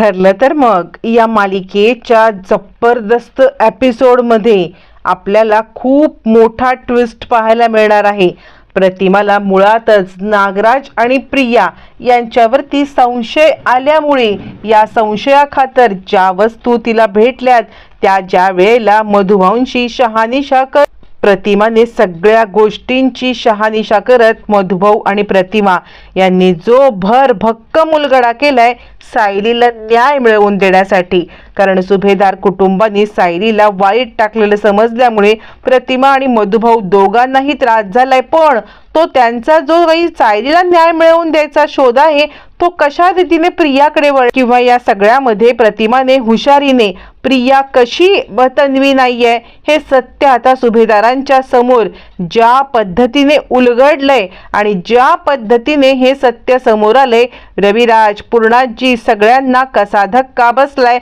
ठरलं तर मग या मालिकेच्या जबरदस्त एपिसोडमध्ये आपल्याला खूप मोठा ट्विस्ट पाहायला मिळणार आहे. प्रतिमाला मुळातच नागराज आणि प्रिया यांच्यावरती संशय आल्यामुळे या संशयाखातर ज्या वस्तू तिला भेटल्यात त्या ज्या वेळेला मधुभाऊंशी शहानिशा कर प्रतिमाने सगळ्या गोष्टींची शहानिशा करत मधुभाऊ आणि प्रतिमा यांनी जो भर भक्कम उलगडा केलाय सायलीला न्याय मिळवून देण्यासाठी. कारण सुभेदार कुटुंबांनी सायलीला वाईट टाकलेलं समजल्यामुळे प्रतिमा आणि मधुभाऊ दोघांनाही त्रास झालाय. पण तो त्यांचा जो काही सायलीला न्याय मिळवून द्यायचा शोध आहे तो कशा रीतीने प्रियाकडे वळ किंवा या सगळ्यामध्ये प्रतिमाने हुशारीने प्रिया कशी व तन्वी नाहीये हे सत्य आता सुभेदारांच्या समोर ज्या पद्धतीने उलगडलंय आणि ज्या पद्धतीने हे सत्य समोर आलंय रविराज पूर्णाजी सगळ्यांना कसा धक्का बसलाय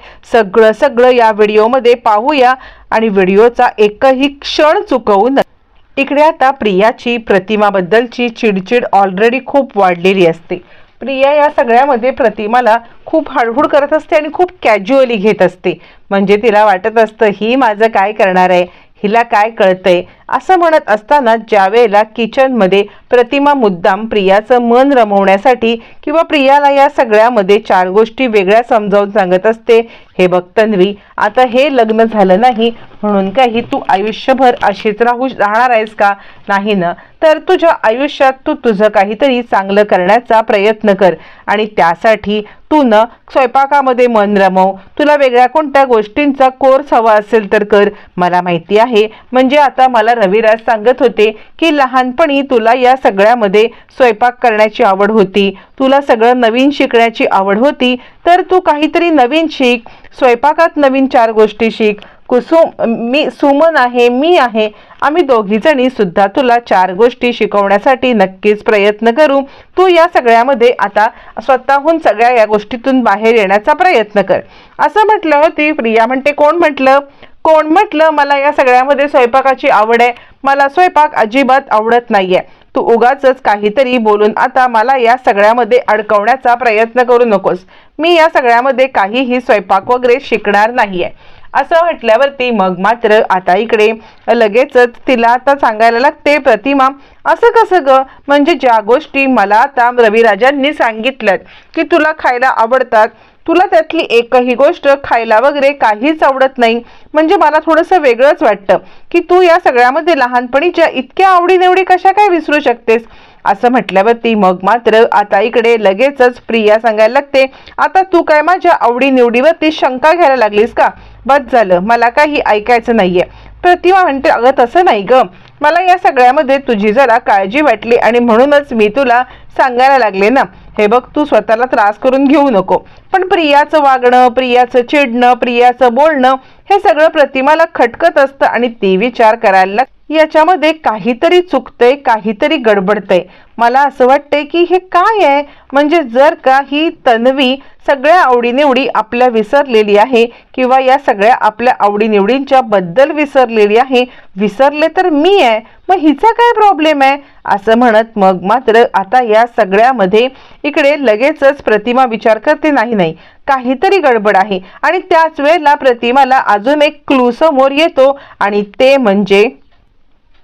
सगळं सगळं या व्हिडिओमध्ये पाहूया आणि व्हिडिओचा एकही क्षण चुकवू नये इकडे आता प्रियाची प्रतिमाबद्दलची चिडचिड ऑलरेडी खूप वाढलेली असते. प्रिया या सगळ्यामध्ये प्रतिमाला खूप हळहुड करत असते आणि खूप कॅज्युअली घेत असते. म्हणजे तिला वाटत असतं ही माझं काय करणार आहे? हिला काय कळतंय? असं म्हणत असताना ज्यावेळेला किचनमध्ये प्रतिमा मुद्दाम प्रियाचं मन रमवण्यासाठी किंवा प्रियाला या सगळ्यामध्ये चार गोष्टी वेगळ्या समजावून सांगत असते हे बघ तन्वी आता हे लग्न झालं नाही म्हणून काही तू आयुष्यभर अशीच राहू राहणार आहेस का? नाही ना. तर तुझ्या आयुष्यात तू तुझं काहीतरी चांगलं करण्याचा प्रयत्न कर आणि त्यासाठी तू न स्वयंपाकामध्ये मन रमव. तुला वेगळ्या कोणत्या गोष्टींचा कोर्स हवा असेल तर कर. मला माहिती आहे. म्हणजे आता मला रविराज सांगत होते की लहानपणी तुला या सगळ्यामध्ये स्वयंपाक करण्याची आवड होती. तुला सगळं नवीन शिकण्याची आवड होती तर तू काहीतरी नवीन शिक. स्वयंपाकात नवीन चार गोष्टी शिक. कुसुम मी सुमन आहे मी आहे. आम्ही दोघीजणी सुद्धा तुला चार गोष्टी शिकवण्यासाठी नक्कीच प्रयत्न करू. तू या सगळ्यामध्ये आता स्वतःहून सगळ्या या गोष्टीतून बाहेर येण्याचा प्रयत्न कर. असं म्हटलं होती प्रिया म्हणते कोण म्हटलं? कोण म्हटलं? मला या सगळ्यामध्ये स्वयंपाकाची आवड आहे. मला स्वयंपाक अजिबात आवडत नाही आहे तू उगाच काहीतरी बोलून आता मला या सगळ्यामध्ये अडकवण्याचा प्रयत्न करू नकोस. मी या सगळ्यामध्ये काहीही स्वयंपाक वगैरे शिकणार नाही आहे असं म्हटल्यावरती मग मात्र आता इकडे लगेचच तिला आता सांगायला लागते प्रतिमा असं कसं ग? म्हणजे ज्या गोष्टी मला आता रविराजांनी सांगितल्यात की तुला खायला आवडतात तुला त्यातली एकही गोष्ट खायला वगैरे काहीच आवडत नाही. म्हणजे मला थोडंसं वेगळंच वाटतं की तू या सगळ्यामध्ये लहानपणीच्या इतक्या आवडीनिवडी कशा काय विसरू शकतेस? असं म्हटल्यावरती मग मात्र आता इकडे लगेचच प्रिया सांगायला लागते आता तू काय माझ्या आवडीनिवडीवरती शंका घ्यायला लागलीस का? बस झालं मला काही ऐकायचं नाहीये. प्रतिमा म्हणते अगं तसं नाही ग. मला या सगळ्यामध्ये तुझी जरा काळजी वाटली आणि म्हणूनच मी तुला सांगायला लागले ना. हे बघ तू स्वतःला त्रास करून घेऊ नको. पण प्रियाचं वागणं प्रियाचं चिडणं प्रियाचं बोलणं हे सगळं प्रतिमाला खटकत असतं आणि ती विचार करायला याच्यामध्ये काहीतरी चुकतंय काहीतरी गडबडतंय. मला असं वाटतंय की हे काय आहे? म्हणजे जर का ही तन्वी सगळ्या आवडीनिवडी आपल्या विसरलेली आहे किंवा या सगळ्या आपल्या आवडीनिवडींच्या बद्दल विसरलेली आहे विसरले तर मी आहे. मग हिचा काय प्रॉब्लेम आहे? असं म्हणत मग मात्र आता या सगळ्यामध्ये इकडे लगेचच प्रतिमा विचार करते नाही नाही. काहीतरी गडबड आहे. आणि त्याच वेळेला प्रतिमाला अजून एक क्लू समोर येतो. आणि ते म्हणजे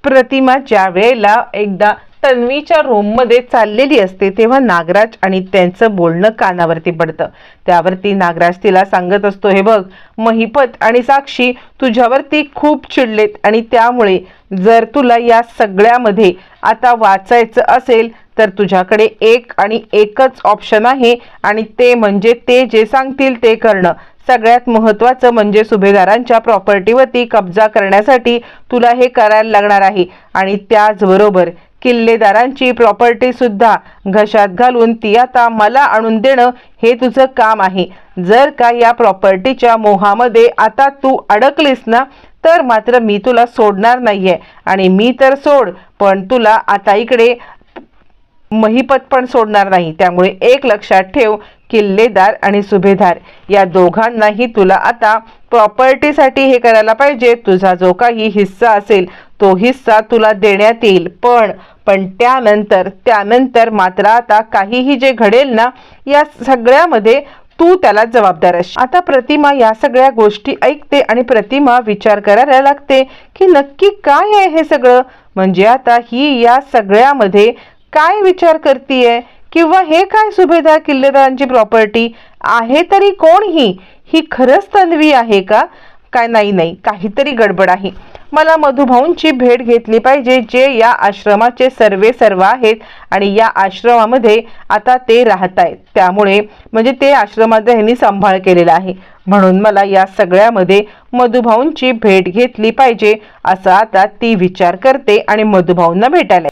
प्रतिमा ज्या वेळेला एकदा तन्वीच्या रूममध्ये चाललेली असते तेव्हा नागराज आणि त्यांचं बोलणं कानावरती पडतं. त्यावरती नागराज तिला सांगत असतो हे बघ महिपत आणि साक्षी तुझ्यावरती खूप चिडलेत आणि त्यामुळे जर तुला या सगळ्यामध्ये आता वाचायचं असेल तर तुझ्याकडे एक आणि एकच ऑप्शन आहे. आणि ते म्हणजे ते जे सांगतील ते करणं. सगळ्यात महत्त्वाचं म्हणजे सुभेदारांच्या प्रॉपर्टीवरती कब्जा करण्यासाठी तुला हे करायला लागणार आहे. आणि त्याचबरोबर किल्लेदारांची प्रॉपर्टी सुद्धा घशात घालून ती आता मला आणून देणं हे तुझं काम आहे. जर का या प्रॉपर्टीच्या मोहामध्ये आता तू अडकलीस ना तर मात्र मी तुला सोडणार नाहीये. आणि मी तर सोड पण तुला आता इकडे महिपत पण सोडणार नाही. त्यामुळे एक लक्षात ठेव किल्लेदार आणि सुभेदार. या दोघांनाही तुला आता प्रॉपर्टीसाठी हे करायला पाहिजे. तुझा जो काही हिस्सा असेल तो हिस्सा तुला देण्यात येईल. पण पण त्यानंतर त्यानंतर मात्र आता काहीही जे घडेल ना या सगळ्यामध्ये तू त्याला जबाबदार असशील आता प्रतिमा या सगळ्या गोष्टी ऐकते आणि प्रतिमा विचार करायला लागते की नक्की काय आहे हे सगळं? म्हणजे आता ही या सगळ्यामध्ये काय विचार करतीये? किंवा हे काय सुभेदार किल्लेदारांची प्रॉपर्टी आहे तरी कोण ही ही खरंच तन्वी आहे का? काय नाही नाही. काहीतरी गडबड आहे. मला मधुभाऊंची भेट घेतली पाहिजे जे या आश्रमाचे सर्वे सर्व आहेत आणि या आश्रमामध्ये आता ते राहत आहेत त्यामुळे म्हणजे ते आश्रमाचा ह्यांनी सांभाळ केलेला आहे. म्हणून मला या सगळ्यामध्ये मधुभाऊंची भेट घेतली पाहिजे असं आता ती विचार करते आणि मधुभाऊंना भेटायला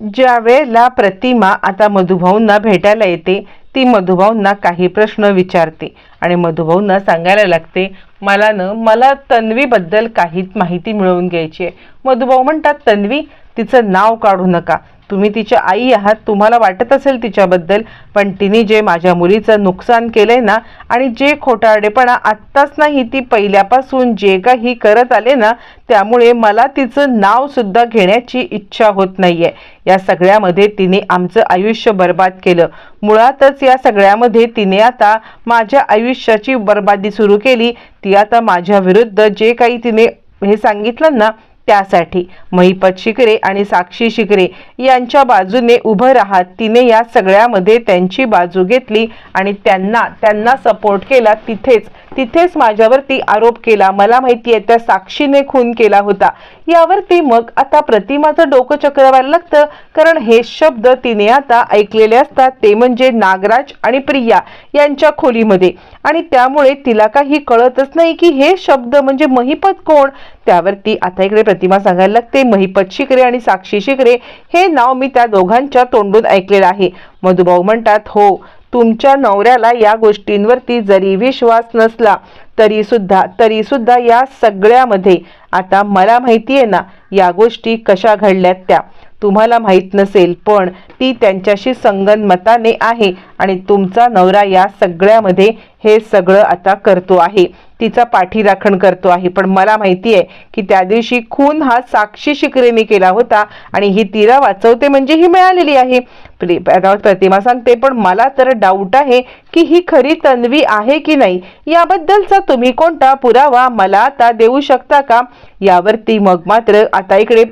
ज्या वेळेला प्रतिमा आता मधुभाऊंना भेटायला येते ती मधुभाऊंना काही प्रश्न विचारते आणि मधुभाऊंना सांगायला लागते मला न मला तन्वीबद्दल काहीच माहिती मिळवून घ्यायची आहे. मधुभाऊ म्हणतात तन्वी तिचं नाव काढू नका. तुम्ही तिच्या आई आहात तुम्हाला वाटत असेल तिच्याबद्दल पण तिने जे माझ्या मुलीचं नुकसान केलंय ना आणि जे खोटारडेपणा आत्ताच नाही ती पहिल्यापासून जे काही करत आले ना त्यामुळे मला तिचं नाव सुद्धा घेण्याची इच्छा होत नाहीये. या सगळ्यामध्ये तिने आमचं आयुष्य बर्बाद केलं. मुळातच या सगळ्यामध्ये तिने आता माझ्या आयुष्याची बर्बादी सुरू केली. ती आता माझ्या विरुद्ध जे काही तिने हे सांगितलं ना त्यासाठी महिपत शिकरे आणि साक्षी शिकरे यांच्या बाजूने उभं राहत तिने या सगळ्यामध्ये त्यांची बाजू घेतली आणि त्यांना त्यांना सपोर्ट केला. तिथेच तिथेच माझ्यावरती आरोप केला. मला माहिती आहे त्या साक्षीने खून केला होता. यावरती मग आता प्रतिमाचं डोकं चक्रवायला लागतं. कारण हे शब्द तिने आता ऐकलेले असतात. ते म्हणजे नागराज आणि प्रिया यांच्या खोलीमध्ये. आणि त्यामुळे तिला काही कळतच नाही की हे शब्द म्हणजे महिपत कोण? त्यावरती आता इकडे प्रतिमा सांगायला लागते महिपत शिकरे आणि साक्षी शिकरे हे नाव मी त्या दोघांच्या तोंडून ऐकलेलं आहे. मधुभाऊ म्हणतात हो तुमच्या नवऱ्याला या गोष्टींवरती जरी विश्वास नसला तरी सुद्धा तरी सुद्धा या सगळ्यामध्ये आता मला माहिती आहे ना या गोष्टी कशा घडल्यात त्या. तुम्हाला माहीत नसेल पण ती त्यांच्याशी संगनमताने आहे आणि तुमचा नवरा या सगळ्यामध्ये हे सगळं आता करतो आहे. तिचा पाठीराखण करतो आहे. पण मला माहिती आहे की त्या दिवशी खून हा साक्षी शिकरेने केला होता आणि ही तिला वाचवते म्हणजे ही मिळालेली आहे. प्रतिमा सांगते पण मला तर डाऊट आहे की ही खरी तन्वी आहे की नाही? याबद्दलचा तुम्ही कोणता पुरावा मला आता देऊ शकता का? यावरती मग मात्र आता इकडे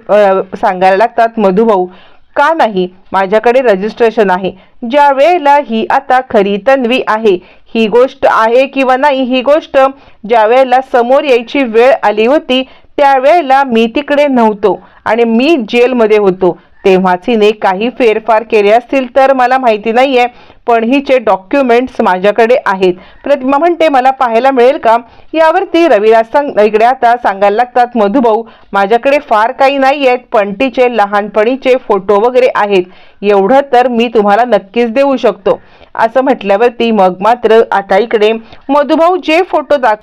सांगायला लागतात मधुभाऊ. का नाही? माझ्याकडे रजिस्ट्रेशन आहे. ज्या वेळेला ही आता खरी तन्वी आहे ही गोष्ट आहे किंवा नाही ही गोष्ट ज्या वेळेला समोर यायची वेळ आली होती त्यावेळेला मी तिकडे नव्हतो आणि मी जेलमध्ये होतो. तेव्हाच हिने काही फेरफार केले असतील तर मला माहिती नाही आहे पण हिचे डॉक्युमेंट्स माझ्याकडे आहेत. प्रतिमा म्हणते मला पाहायला मिळेल का? यावरती रविदास सांग इकडे आता सांगायला लागतात मधुभाऊ माझ्याकडे फार काही नाही आहेत पण तिचे लहानपणीचे फोटो वगैरे आहेत. एवढं तर मी तुम्हाला नक्कीच देऊ शकतो. असं म्हटल्यावरती मग मात्र आता इकडे मधुभाऊ जे फोटो दाख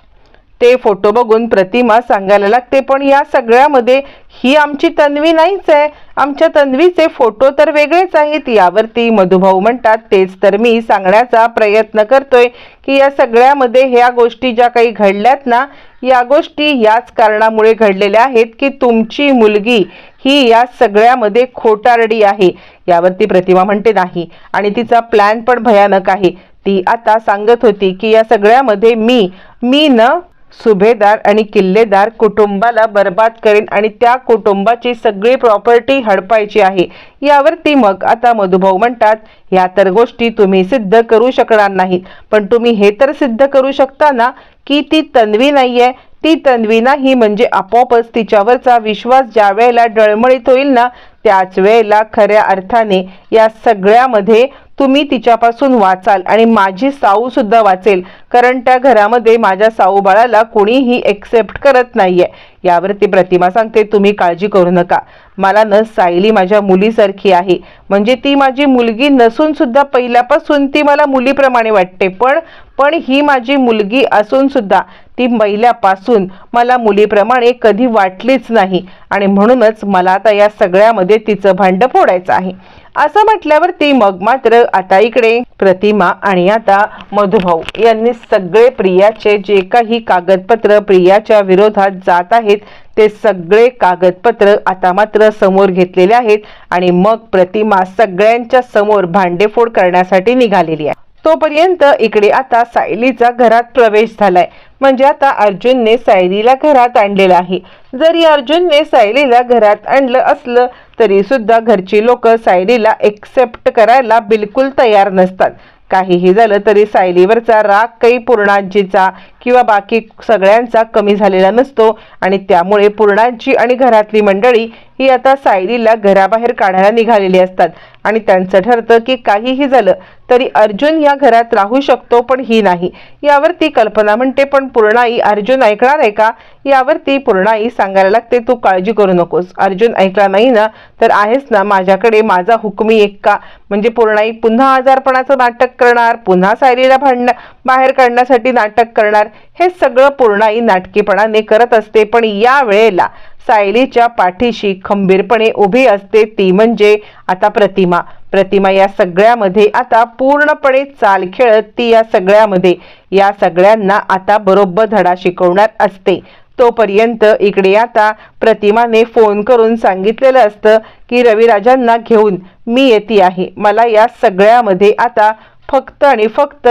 ते फोटो बघून प्रतिमा सांगायला लागते पण या सगळ्यामध्ये ही आमची तन्वी नाहीच आहे. आमच्या तन्वीचे फोटो तर वेगळेच आहेत. यावरती मधुभाऊ म्हणतात तेच तर मी सांगण्याचा प्रयत्न करतोय की या सगळ्यामध्ये ह्या गोष्टी ज्या काही घडल्यात ना या गोष्टी याच कारणामुळे घडलेल्या आहेत की तुमची मुलगी ही या सगळ्यामध्ये खोटारडी आहे. यावरती प्रतिमा म्हणते नाही. आणि तिचा प्लॅन पण भयानक आहे. ती आता सांगत होती की या सगळ्यामध्ये मी मी न सुभेदार आणि किल्लेदार कुटुंबाला बर्बाद करेन आणि त्या कुटुंबाची सगळी प्रॉपर्टी हडपायची आहे. यावरती मग आता मधुभाऊ म्हणतात ह्या तर गोष्टी तुम्ही सिद्ध करू शकणार नाही पण तुम्ही हे तर सिद्ध करू शकता ना की ती तन्वी नाहीये? ती तन्वी नाही म्हणजे आपोआपच तिच्यावरचा विश्वास ज्या वेळेला डळमळीत होईल ना त्याच वेळेला खऱ्या अर्थाने या सगळ्यामध्ये तुम्ही तिच्यापासून वाचाल आणि माझी साऊ सुद्धा वाचेल. कारण त्या घरामध्ये माझ्या साऊ बाळाला कोणीही एक्सेप्ट करत नाहीये. यावरती प्रतिमा सांगते तुम्ही काळजी करू नका. मला न सायली माझ्या मुलीसारखी आहे. म्हणजे ती माझी मुलगी नसून सुद्धा पहिल्यापासून ती मला मुलीप्रमाणे वाटते. पण पण ही माझी मुलगी असून सुद्धा ती पहिल्यापासून मला मुलीप्रमाणे कधी वाटलीच नाही. आणि म्हणूनच मला आता या सगळ्यामध्ये तिचं भांड फोडायचं आहे. असं म्हटल्यावर ती मग मात्र आता इकडे. प्रतिमा आणि आता मधुभाऊ यांनी सगळे प्रियाचे जे काही कागदपत्र प्रियाच्या विरोधात जात आहेत ते सगळे कागदपत्र आता मात्र समोर घेतलेले आहेत आणि मग प्रतिमा सगळ्यांच्या समोर भांडेफोड करण्यासाठी निघालेली आहे. तोपर्यंत इकडे आता सायलीचा घरात प्रवेश झालाय. म्हणजे आता अर्जुनने सायलीला घरात आणलेलं आहे. जरी अर्जुनने सायलीला घरात आणलं असलं तरी सुद्धा घरची लोक सायलीला एक्सेप्ट करायला बिलकुल तयार नसतात. काहीही झालं तरी सायलीवरचा राग काही पूर्णांजीचा किंवा बाकी सगळ्यांचा कमी झालेला नसतो. आणि त्यामुळे पूर्णांची आणि घरातली मंडळी ही आता सायलीला घराबाहेर काढायला निघालेली असतात. आणि त्यांचं ठरतं की काहीही झालं तरी अर्जुन या घरात राहू शकतो पण ही नाही. यावरती कल्पना म्हणते पण पूर्णाई अर्जुन ऐकणार आहे का? यावरती पूर्णाई सांगायला लागते तू काळजी करू नकोस. अर्जुन ऐकला नाही ना तर आहेस ना माझ्याकडे माझा हुकमी एक का म्हणजे पूर्णाई पुन्हा आजारपणाचं नाटक करणार पुन्हा सायलीला भांडणं बाहेर काढण्यासाठी नाटक करणार. हे सगळं पूर्णाई नाटकीपणाने करत असते पण या वेळेला सायलीच्या पाठीशी खंबीरपणे उभी असते ती म्हणजे आता प्रतिमा. प्रतिमा या सगळ्यामध्ये आता पूर्णपणे चाल खेळत ती या सगळ्यामध्ये. या सगळ्यांना आता बरोबर धडा शिकवणार असते. तोपर्यंत इकडे आता प्रतिमाने फोन करून सांगितलेलं असतं की रविराजांना घेऊन मी येते आहे. मला या सगळ्यामध्ये आता फक्त आणि फक्त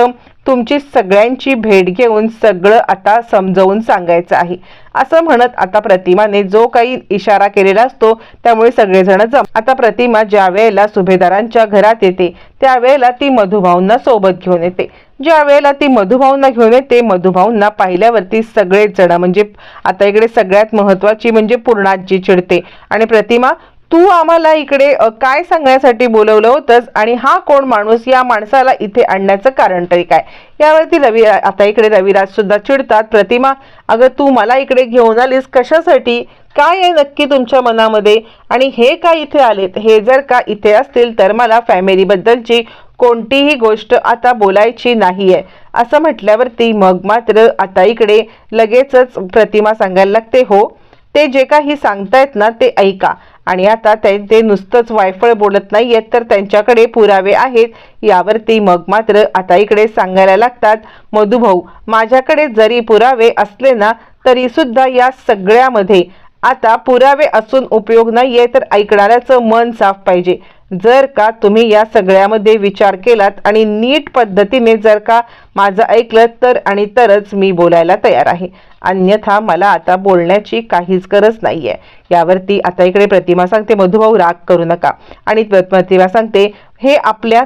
तुमची सगळ्यांची भेट घेऊन सगळं आता समजवून सांगायचं आहे. असं म्हणत आता प्रतिमाने जो काही इशारा केलेला असतो त्यामुळे सगळेजण जम. आता प्रतिमा ज्या वेळेला सुभेदारांच्या घरात येते त्यावेळेला ती मधुभाऊंना सोबत घेऊन येते. ज्या वेळेला ती मधुभाऊंना घेऊन येते मधुभाऊंना पाहिल्यावरती सगळेच जण म्हणजे आता इकडे सगळ्यात महत्वाची म्हणजे पूर्णाजी चिडते. आणि प्रतिमा तू आम्हाला इकडे काय सांगण्यासाठी बोलवलं होतंस आणि हा कोण माणूस या माणसाला इथे आणण्याचं कारण तरी काय? यावरती रवी आता इकडे रविराज सुद्धा चिडतात. प्रतिमा अगं तू मला इकडे घेऊन आलीस कशासाठी? काय आहे नक्की तुमच्या मनामध्ये? आणि हे का इथे आलेत? हे जर का इथे असतील तर मला फॅमिलीबद्दलची कोणतीही गोष्ट आता बोलायची नाही आहे असं म्हटल्यावरती मग मात्र आता इकडे लगेचच प्रतिमा सांगायला लागते हो ते जे काही सांगतायत ना ते ऐका. आणि आता ते नुसतंच वायफळ बोलत नाही आहेत तर त्यांच्याकडे पुरावे आहेत. यावरती मग मात्र आता इकडे सांगायला लागतात मधुभाऊ माझ्याकडे जरी पुरावे असले ना तरी सुद्धा या सगळ्यामध्ये आता पुरावे असून उपयोग नाहीये तर ऐकणाऱ्याचं मन साफ पाहिजे. जर का तुम्ही या सगळ्यामध्ये विचार केलात आणि नीट पद्धतीने जर का माझं ऐकलं तर आणि तरच मी बोलायला तयार आहे. अन्यथा मला आता बोलण्याची काहीच गरज नाही आहे यावरती आता इकडे प्रतिमा सांगते मधुभाऊ राग करू नका. आणि प्रतिमा सांगते हे आपल्या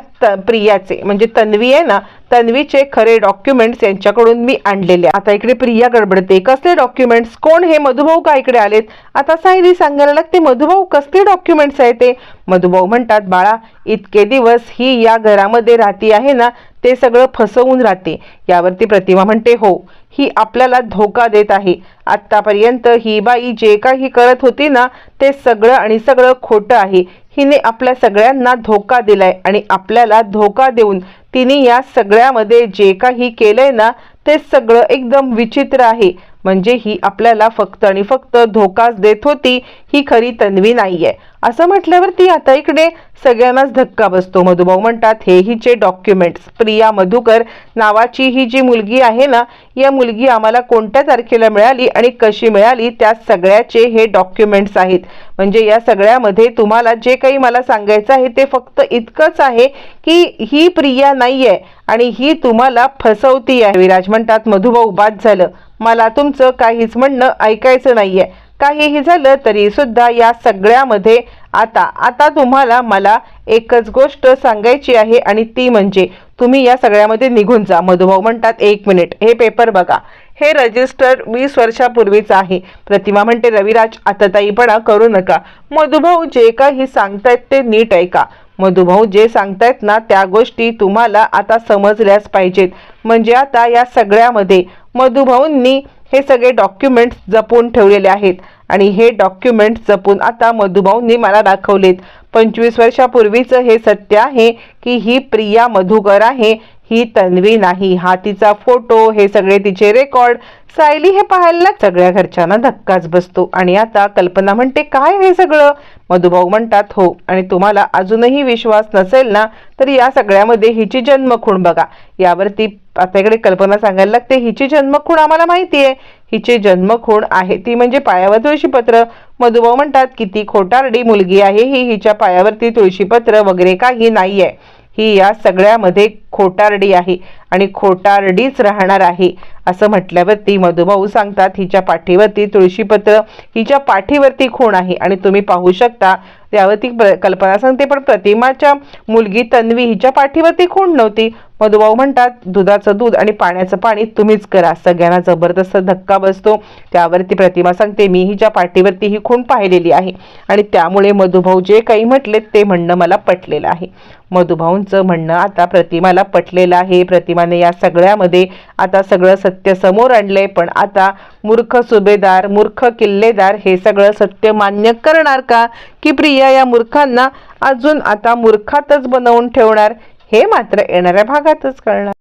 प्रियाचे म्हणजे तन्वी आहे ना तन्वीचे खरे डॉक्युमेंट्स यांच्याकडून मी आणलेले आता इकडे प्रिया गडबडते कसले डॉक्युमेंट्स कोण हे मधुभाऊ का इकडे आलेत? आता सायली सांगायला लागते मधुभाऊ कसले डॉक्युमेंट्स आहे ते? मधुभाऊ म्हणतात बाळा इतके दिवस ही या घरामध्ये राहती आहे ना ते सगळं फसवून राहते. यावरती प्रतिमा म्हणते हो ही आपल्याला धोका देत आहे. आत्तापर्यंत ही बाई जे काही करत होती ना ते सगळं आणि सगळं खोटं आहे. हिने आपल्या सगळ्यांना धोका दिलाय आणि आपल्याला धोका देऊन तिने या सगळ्यामध्ये जे काही केलंय ना ते सगळं एकदम विचित्र आहे. म्हणजे ही आपल्याला फक्त आणि फक्त धोकाच देत होती ही खरी तन्वी नाहीये. असं म्हटल्यावरती आता इकडे सगळ्यांनाच धक्का बसतो. मधुभाऊ म्हणतात हे हिचे डॉक्युमेंट्स प्रिया मधुकर नावाची ही जी मुलगी आहे ना या मुलगी आम्हाला कोणत्या तारखेला मिळाली आणि कशी मिळाली त्या सगळ्याचे हे डॉक्युमेंट्स आहेत. म्हणजे या सगळ्यामध्ये तुम्हाला जे काही मला सांगायचं आहे ते फक्त इतकंच आहे की ही प्रिया नाही आहे आणि ही तुम्हाला फसवती आहे विराज म्हणतात मधुभाऊ बाद झालं. मला तुमचं काहीच म्हणणं ऐकायचं नाही आहे काहीही झालं तरी सुद्धा या सगळ्यामध्ये आता आता तुम्हाला मला एकच गोष्ट सांगायची आहे आणि ती म्हणजे तुम्ही या सगळ्यामध्ये निघून जा. मधुभाऊ म्हणतात एक मिनिट हे पेपर बघा. हे रजिस्टर वीस वर्षापूर्वीचं आहे. प्रतिमा म्हणते रविराज आतताईपणा करू नका. मधुभाऊ जे काही सांगतायत ते नीट ऐका. मधुभाऊ जे सांगतायत ना त्या गोष्टी तुम्हाला आता समजल्याच पाहिजेत. म्हणजे आता या सगळ्यामध्ये मधुभाऊंनी हे सगळे डॉक्युमेंट्स जपून ठेवलेले आहेत. आणि हे डॉक्युमेंट जपून आता मधुभाऊंनी मला दाखवलेत. पंचवीस वर्षापूर्वीचं हे सत्य आहे की ही प्रिया मधुकर आहे ही तन्वी नाही. हा तिचा फोटो हे सगळे तिचे रेकॉर्ड सायली हे पाहायला सगळ्या घरच्यांना धक्काच बसतो. आणि आता कल्पना म्हणते काय हे सगळं? मधुभाऊ म्हणतात हो आणि तुम्हाला अजूनही विश्वास नसेल ना तर या सगळ्यामध्ये हिची जन्मखूण बघा. यावरती आता इकडे कल्पना सांगायला लागते हिची जन्मखूण आम्हाला माहिती आहे हिचे जन्मखूण आहे. ती म्हणजे पायावर तुळशीपत्र मधुभाऊ म्हणतात की ती खोटारडी मुलगी आहे. ही हिच्या पायावरती तुळशीपत्र वगैरे काही नाही आहे ही या सगळ्यामध्ये खोटारडी आहे आणि खोटारडीच राहणार आहे. असं म्हटल्यावरती मधुभाऊ सांगतात हिच्या पाठीवरती तुळशीपत्र हिच्या पाठीवरती खूण आहे. आणि तुम्ही पाहू शकता त्यावरती प्र- कल्पना सांगते पण प्रतिमाच्या मुलगी तन्वी हिच्या पाठीवरती खूण नव्हती. मधुभाऊ म्हणतात दुधाचं दूध आणि पाण्याचं पाणी तुम्हीच करा. सगळ्यांना जबरदस्त धक्का बसतो. त्यावरती प्रतिमा सांगते मी हिच्या पाठीवरती ही खूण पाहिलेली आहे आणि त्यामुळे मधुभाऊ जे काही म्हटले ते म्हणणं मला पटलेलं आहे. मधुभाऊंचं म्हणणं आता प्रतिमाला पटलेलं आहे. प्रतिमाने या सगळ्यामध्ये आता सगळं सत्य समोर आणलंय पण आता मूर्ख सुभेदार मूर्ख किल्लेदार हे सगळं सत्य मान्य करणार का? की प्रिया या मूर्खांना अजून आता मूर्खातच बनवून ठेवणार? हे मात्र येणाऱ्या भागातच कळणार.